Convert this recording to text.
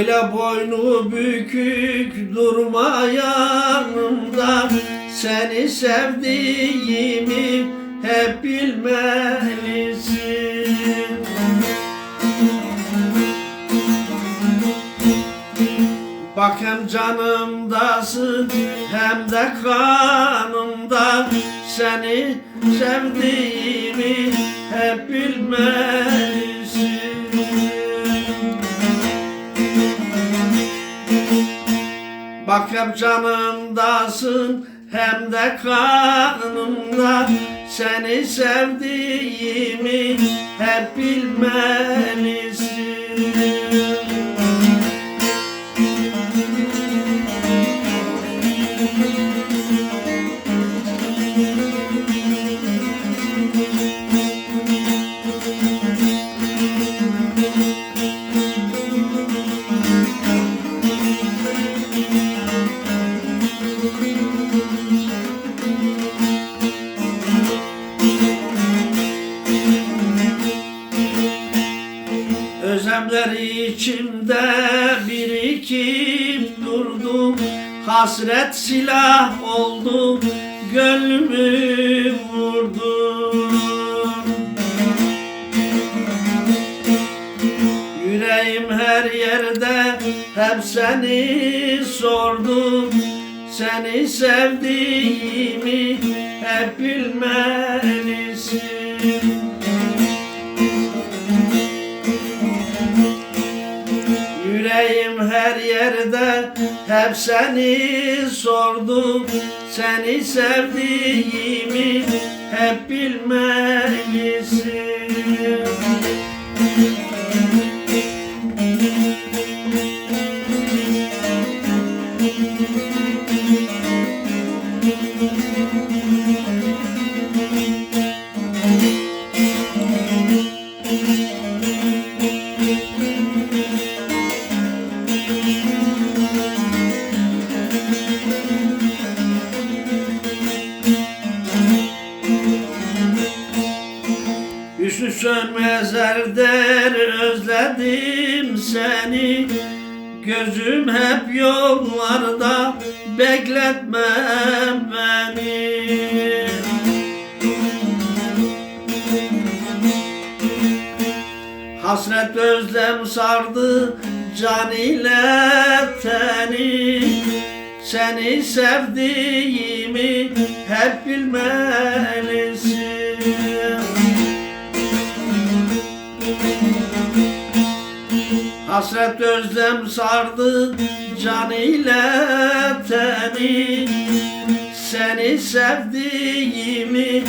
Öyle boynu bükük durma yanımda. Seni sevdiğimi hep bilmelisin. Bak hem canımdasın hem de kanımda. Seni sevdiğimi hep bilmelisin hem canımdasın hem de kanımda. Seni sevdiğimi hep bilmelisin içimde birikip durdu Hasret silah oldu gönlümü vurdu Yüreğim her yerde hep seni sordu Seni sevdiğimi hep bilmelisin Her yerde hep seni sordu Seni sevdiğimi hep bilmelisin sönmez erder özledim seni. Gözüm hep yollarda bekletme beni. Hasret özlem sardı can ile teni. Seni sevdiğimi hep bilmelisin Hasret özlem sardı can ile teni Seni sevdiğimi